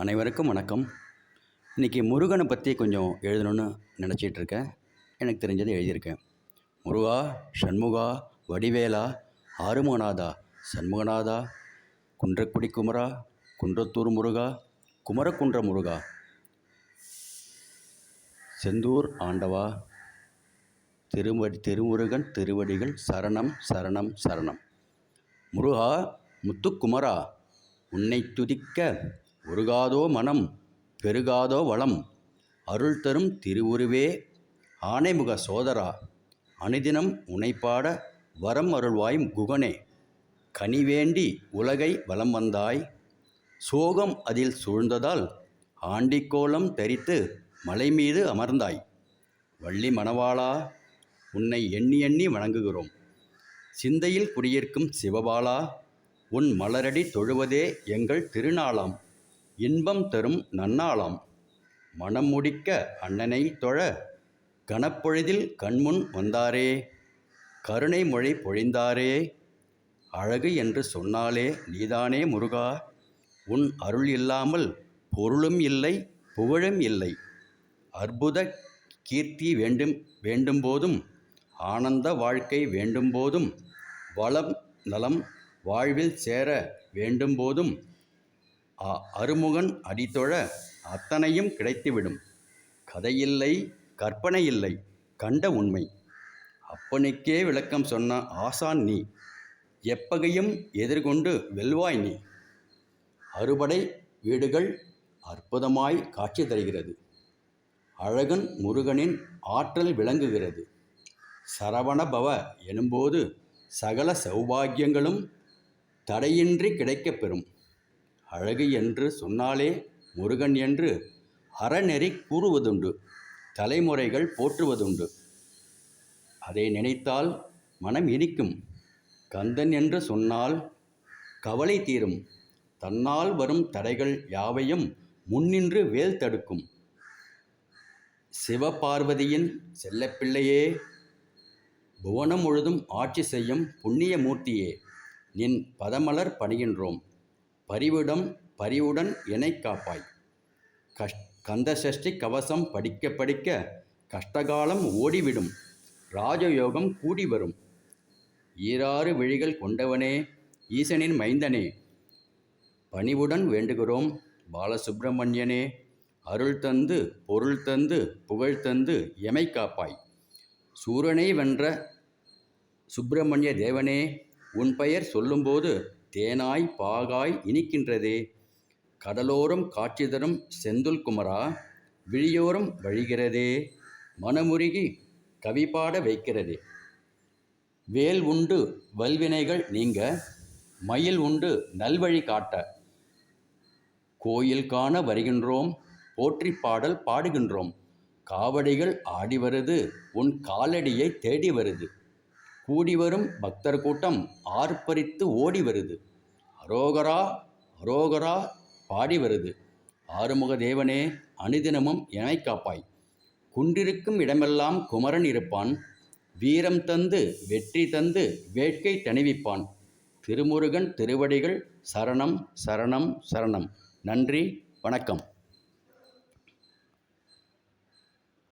அனைவருக்கும் வணக்கம். இன்றைக்கி முருகனை பற்றி கொஞ்சம் எழுதணும்னு நினச்சிட்டு இருக்கேன். எனக்கு தெரிஞ்சதை எழுதியிருக்கேன். முருகா சண்முகா வடிவேலா ஆறுமுகநாதா சண்முகநாதா குன்றக்குடி குமரா குன்றத்தூர் முருகா குமரக்குன்ற முருகா. செந்தூர் ஆண்டவா. திருவடி திருமுருகன் திருவடிகள் சரணம் சரணம் சரணம். முருகா முத்துக்குமரா உன்னை துதிக்க உருகாதோ மனம் பெருகாதோ வளம் அருள் தரும் திருவுருவே. ஆனைமுக சோதரா அனுதினம் உனைப்பாட வரம் அருள்வாயும் குகனே. கனிவேண்டி உலகை வலம் வந்தாய். சோகம் அதில் சூழ்ந்ததால் ஆண்டிக்கோலம் தரித்து மலை மீது அமர்ந்தாய். வள்ளி மணவாளா உன்னை எண்ணி எண்ணி வணங்குகிறோம். சிந்தையில் குடியிருக்கும் சிவபாலா உன் மலரடி தொழுவதே எங்கள் திருநாளாம். இன்பம் தரும் நன்னாளாம். மனம் முடிக்க அண்ணனை தொழ கனப்பொழுதில் கண்முன் வந்தாரே. கருணை மொழி பொழிந்தாரே. அழகு என்று சொன்னாலே நீதானே முருகா. உன் அருள் இல்லாமல் பொருளும் இல்லை புகழும் இல்லை. அற்புத கீர்த்தி வேண்டும் வேண்டும் போதும் ஆனந்த வாழ்க்கை வேண்டும் போதும் வளம் நலம் வாழ்வில் சேர வேண்டும் போதும் அருமுகன் அடித்தொழ அத்தனையும் கிடைத்துவிடும். கதையில்லை கற்பனை இல்லை கண்ட உண்மை. அப்பனுக்கே விளக்கம் சொன்ன ஆசான் நீ எப்பகையும் எதிர்கொண்டு வெல்வாய் நீ. அறுபடை வீடுகள் அற்புதமாய் காட்சி தருகிறது. அழகன் முருகனின் ஆற்றல் விளங்குகிறது. சரவணபவ எனும்போது சகல சௌபாகியங்களும் தடையின்றி கிடைக்கப்பெறும். அழகு என்று சொன்னாலே முருகன் என்று அறநெறி கூறுவதுண்டு தலைமுறைகள் போற்றுவதுண்டு. அதை நினைத்தால் மனம் இனிக்கும். கந்தன் என்று சொன்னால் கவலை தீரும். தன்னால் வரும் தடைகள் யாவையும் முன்னின்று வேல் தடுக்கும். சிவபார்வதியின் செல்லப்பிள்ளையே புவனம் முழுதும் ஆட்சி செய்யும் புண்ணிய மூர்த்தியே நின் பதமலர் பணிகின்றோம். பரிவிடம் பரிவுடன் இணை காப்பாய். கஷ் கந்தசஷ்டி கவசம் படிக்க படிக்க கஷ்டகாலம் ஓடிவிடும். ராஜயோகம் கூடி வரும். ஈராறு விழிகள் கொண்டவனே ஈசனின் மைந்தனே பணிவுடன் வேண்டுகிறோம் பாலசுப்பிரமணியனே அருள் தந்து பொருள் தந்து புகழ் தந்து எமை காப்பாய். சூரனை வென்ற சுப்பிரமணிய தேவனே உன் பெயர் சொல்லும்போது தேனாய் பாகாய் இனிக்கின்றதே. கடலோரம் காட்சி தரும் செந்துல் குமரா விழியோரம் வழிகிறதே. மனமுருகி கவி பாட வைக்கிறதே. வேல் உண்டு வல்வினைகள் நீங்க மயில் உண்டு நல்வழி காட்ட. கோயில் காண வருகின்றோம் போற்றி பாடல் பாடுகின்றோம். காவடிகள் ஆடி வருது உன் காலடியை தேடி வருது. கூடி வரும் பக்தர் கூட்டம் ஆர்ப்பரித்து ஓடி வருது. அரோகரா அரோகரா பாடி வருது. ஆறுமுக தேவனே அனுதினமும் எனை காப்பாய். குன்றிருக்கும் இடமெல்லாம் குமரன் இருப்பான். வீரம் தந்து வெற்றி தந்து வேட்கை தணிவிப்பான். திருமுருகன் திருவடிகள் சரணம் சரணம் சரணம். நன்றி வணக்கம்.